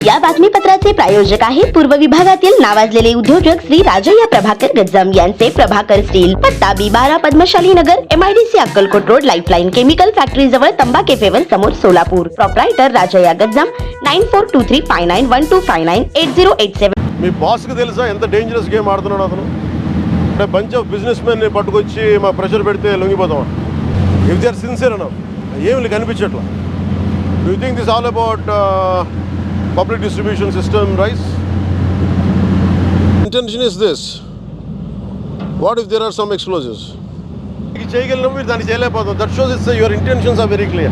या बातमीपत्राचे प्रायोजक आहे पूर्व विभागातील नावाजलेले उद्योजक श्री राजय्या प्रभाकर गज्जम यांचे प्रभाकर स्टील पत्ता बी बारा Padmashali Nagar MIDC Akkalkot road lifeline chemical factory जवळ तंबा केफेवर समोर Solapur proprietor Rajayya Gajjam nine four two three five nine one two five nine eight zero eight seven మీ బాస్కి తెలుసా ఎంత డేంజరస్ గేమ్ ఆడుతున్నాడు అతను అంటే బంచ్ ఆఫ్ బిజినెస్ మెన్ని పట్టుకొచ్చి మా ప్రెషర్ పెడితే లొంగిపోతాం ఇఫ్ దే ఆర్ సిన్సియర్ అన్న ఏమి కనిపించట్లా you think this all about public distribution system rise? Intention is this. What if there are some explosives? That shows it's, uh, your intentions are very clear.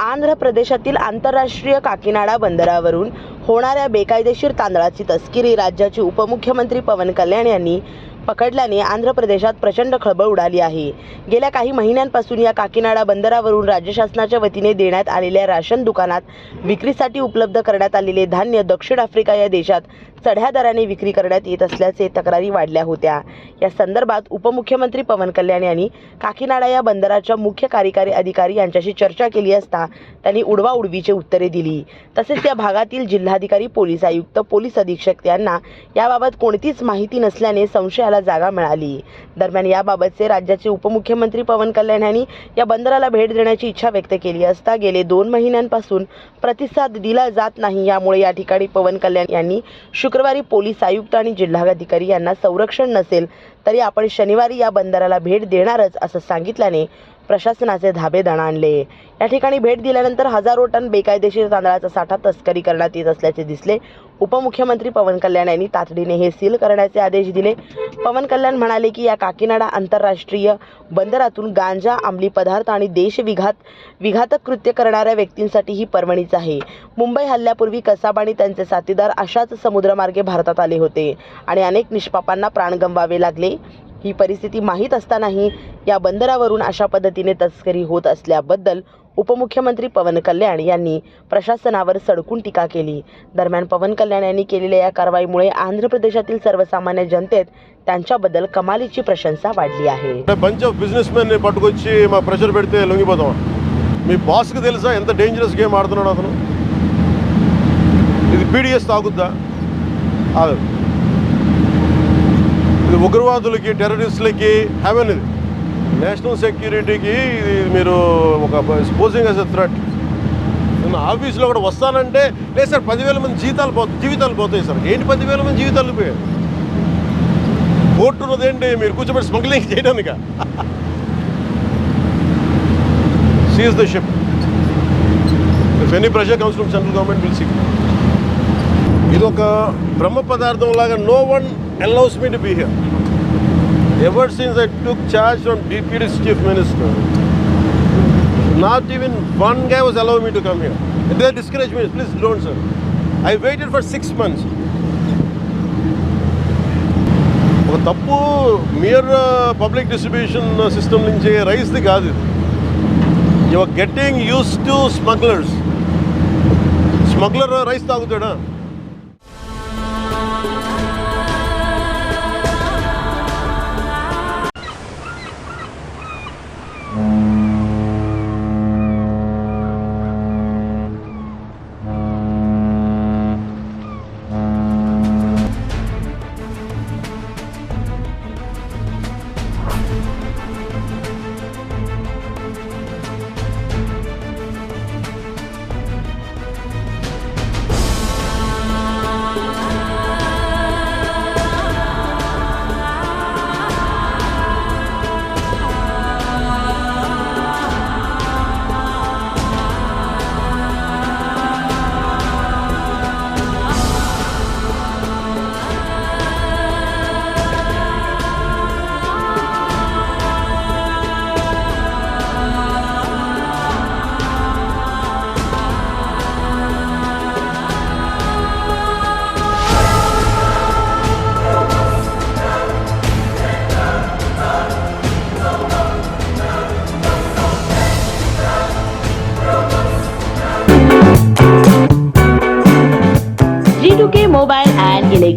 Andhra प्रदेशातील आंतरराष्ट्रीय काकीनाडा बंदरावरून होणाऱ्या बेकायदेशीर तांदळाची तस्किरी राज्याचे उपमुख्यमंत्री पवन कल्याण यांनी पकडल्याने आंध्र प्रदेशात प्रचंड खळबळ उडाली आहे. गेल्या काही महिन्यांपासून या काकीनाडा बंदरावरून राज्य शासनाच्या वतीने देण्यात आलेल्या राशन दुकानात विक्रीसाठी उपलब्ध करण्यात आलेले धान्य दक्षिण आफ्रिका या देशात चढ्या दराने विक्री करण्यात येत असल्याचे तक्रारी वाढल्या होत्या. या संदर्भात उपमुख्यमंत्री पवन कल्याण यांनी काकीनाडा या बंदराच्या मुख्य कार्यकारी अधिकारी यांच्याशी चर्चा केली असता त्यांनी उडवाउडवीचे उत्तरे दिली. तसेच या भागातील जिल्हाधिकारी पोलीस आयुक्त पोलीस अधीक्षक यांना याबाबत कोणतीच माहिती नसल्याने संशयाला जागा मिळाली. दरम्यान याबाबतचे राज्याचे उपमुख्यमंत्री पवन कल्याण यांनी या बंदराला भेट देण्याची इच्छा व्यक्त केली असता गेले दोन महिन्यांपासून प्रतिसाद दिला जात नाही. यामुळे या ठिकाणी पवन कल्याण यांनी शुक्रवारी पोलीस आयुक्त आणि जिल्हाधिकारी यांना संरक्षण नसेल तरी आपण शनिवारी या बंदराला भेट देणारच असं सांगितल्याने प्रशासनाचे धाबे दणाणले या ठिकाणी भेट दिल्यानंतर हजारो टन बेकायदेशीर तांदळाचा साठा तस्करी करण्यात येत असल्याचे दिसले. उपमुख्यमंत्री पवन कल्याण यांनी तातडीने हे सील करण्याचे आदेश दिले. पवन कल्याण म्हणाले की या काकीनाडा आंतरराष्ट्रीय बंदरातून गांजा अंमली पदार्थ आणि देशविघात विघातक कृत्य करणाऱ्या व्यक्तींसाठी ही पर्वणीच आहे. मुंबई हल्ल्यापूर्वी कसाब आणि त्यांचे साथीदार अशाच समुद्रमार्गे भारतात आले होते आणि अनेक निष्पापांना प्राण गमवावे लागले. ही परिस्थिती माहीत असतानाही या बंदरावरून अशा पद्धतीने तस्करी होत असल्याबद्दल उपमुख्यमंत्री पवन कल्याण यांनी प्रशासनावर सडकून टीका केली दरम्यान पवन कल्याण यांनी केलेल्या या कारवाईमुळे आंध्र प्रदेशातील सर्वसामान्य जनतेत त्यांच्याबद्दल कमालीची प्रशंसा वाढली आहे అంటే బంచ్ ఆఫ్ బిజినెస్ మెన్ని పట్టుకొచ్చి మా ప్రెషర్ పెడితే లొంగిపోతాం మీ బాస్కి తెలుసా ఎంత డేంజరస్ గేమ్ ఆడుతున్నాడు అతను ఇది పీడిఎస్ తాగుద్దా ఆగదు ఇది ఉగ్రవాదులకి టెర్రరిస్టులకి హెవెన్ ఇది నేషనల్ సెక్యూరిటీకి ఇది మీరు ఒక స్పోజింగ్ యాజ్ ఎ థ్రెట్ నేను ఆఫీస్లో కూడా వస్తానంటే లేదు సార్ పదివేల మంది జీతాలు పో జీవితాలు పోతాయి సార్. ఏంటి పదివేల మంది జీవితాలు పోయాయి? కోర్టు ఉన్నదేంటి మీరు కూర్చోబెట్టి smuggling చేయడానిక? Seize the ship if any pressure comes from central government will see ఇది ఒక బ్రహ్మ పదార్థం లాగా no one allows me to be here. Ever since I took charge from Deputy Chief Minister, not even one guy was allowing me to come here. They discouraged me, please don't sir. I waited for six months. ఒక తప్పు mere public distribution system నుంచి రైస్ది కాదు ఇది your getting used to smugglers smuggler rice తాగుతాడా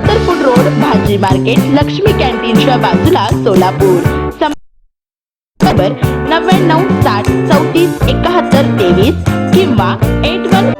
सत्तर foot road भाजी market Lakshmi कॅन्टीनच्या बाजूला सोलापूर. नव्याण्णव साठ चौतीस एकाहत्तर तेवीस किंवा एट वन